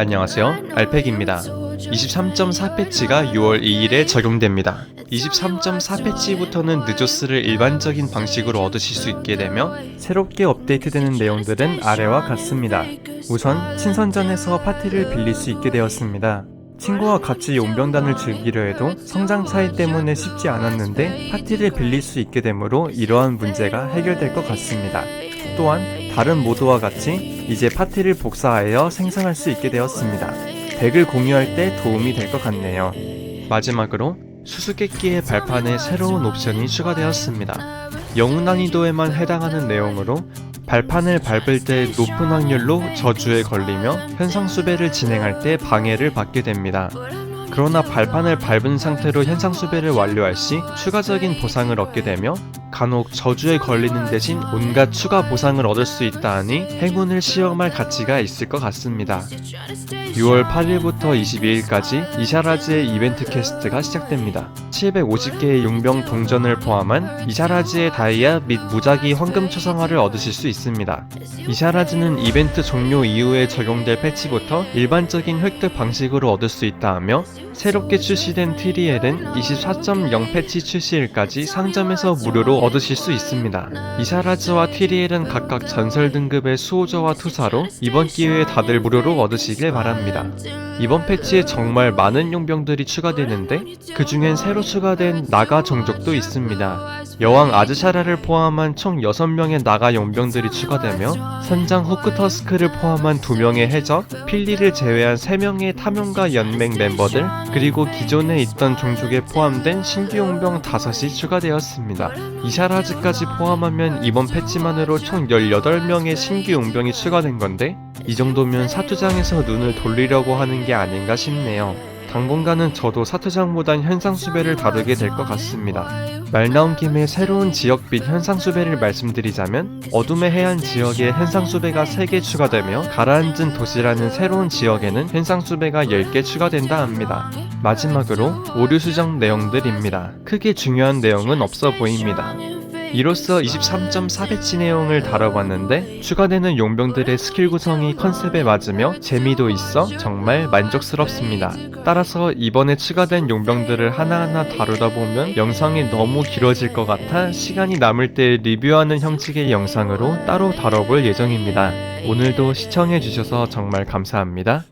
안녕하세요. 알팩입니다. 23.4 패치가 6월 2일에 적용됩니다. 23.4 패치부터는 느조스를 일반적인 방식으로 얻으실 수 있게 되며 새롭게 업데이트되는 내용들은 아래와 같습니다. 우선 친선전에서 파티를 빌릴 수 있게 되었습니다. 친구와 같이 용병단을 즐기려 해도 성장 차이 때문에 쉽지 않았는데 파티를 빌릴 수 있게 되므로 이러한 문제가 해결될 것 같습니다. 또한 다른 모드와 같이 이제 파티를 복사하여 생성할 수 있게 되었습니다. 덱을 공유할 때 도움이 될 것 같네요. 마지막으로 수수께끼의 발판에 새로운 옵션이 추가되었습니다. 영웅 난이도에만 해당하는 내용으로 발판을 밟을 때 높은 확률로 저주에 걸리며 현상 수배를 진행할 때 방해를 받게 됩니다. 그러나 발판을 밟은 상태로 현상 수배를 완료할 시 추가적인 보상을 얻게 되며 간혹 저주에 걸리는 대신 온갖 추가 보상을 얻을 수 있다 하니 행운을 시험할 가치가 있을 것 같습니다. 6월 8일부터 22일까지 이샤라즈의 이벤트 퀘스트가 시작됩니다. 750개의 용병 동전을 포함한 이샤라즈의 다이아 및 무작위 황금 초상화를 얻으실 수 있습니다. 이샤라즈는 이벤트 종료 이후에 적용될 패치부터 일반적인 획득 방식으로 얻을 수 있다 하며 새롭게 출시된 트리엘은 24.0 패치 출시일까지 상점에서 무료로 얻으실 수 있습니다. 이샤라즈와 트리엘은 각각 전설 등급의 수호자와 투사로 이번 기회에 다들 무료로 얻으시길 바랍니다. 이번 패치에 정말 많은 용병들이 추가되는데 그 중엔 새로 추가된 나가 종족도 있습니다. 여왕 아즈샤라를 포함한 총 6명의 나가 용병들이 추가되며 선장 호크터스크를 포함한 2명의 해적, 필리를 제외한 3명의 탐욕가 연맹 멤버들, 그리고 기존에 있던 종족에 포함된 신규 용병 5이 추가되었습니다. 이샤라즈까지 포함하면 이번 패치만으로 총 18명의 신규 용병이 추가된 건데 이 정도면 사투장에서 눈을 돌리려고 하는 게 아닌가 싶네요. 당분간은 저도 사투장보단 현상수배를 다루게 될 것 같습니다. 말 나온 김에 새로운 지역 및 현상수배를 말씀드리자면 어둠의 해안 지역에 현상수배가 3개 추가되며 가라앉은 도시라는 새로운 지역에는 현상수배가 10개 추가된다 합니다. 마지막으로 오류 수정 내용들입니다. 크게 중요한 내용은 없어 보입니다. 이로써 23.4 배치 내용을 다뤄봤는데 추가되는 용병들의 스킬 구성이 컨셉에 맞으며 재미도 있어 정말 만족스럽습니다. 따라서 이번에 추가된 용병들을 하나하나 다루다 보면 영상이 너무 길어질 것 같아 시간이 남을 때 리뷰하는 형식의 영상으로 따로 다뤄볼 예정입니다. 오늘도 시청해주셔서 정말 감사합니다.